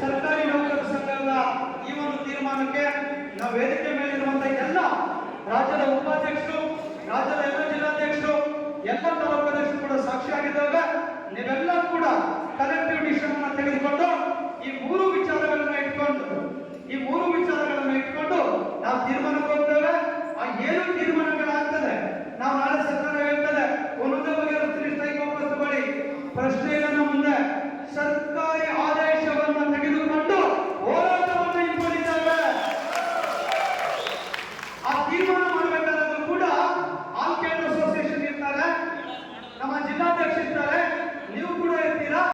ಸರ್ಕಾರಿ ನೌಕರ ಸಂಘದ ಈ ಒಂದು ತೀರ್ಮಾನಕ್ಕೆ ನಾವು ವೇದಿಕೆ ಪ್ರಶ್ನೆಗಳನ್ನು ಮುಂದೆ ಸರ್ಕಾರಿ ಆದೇಶವನ್ನು ತೆಗೆದುಕೊಂಡು ಹೋರಾಟವನ್ನು ಹಿಂಪಡಿದ್ದಾರೆ ಆ ತೀರ್ಮಾನ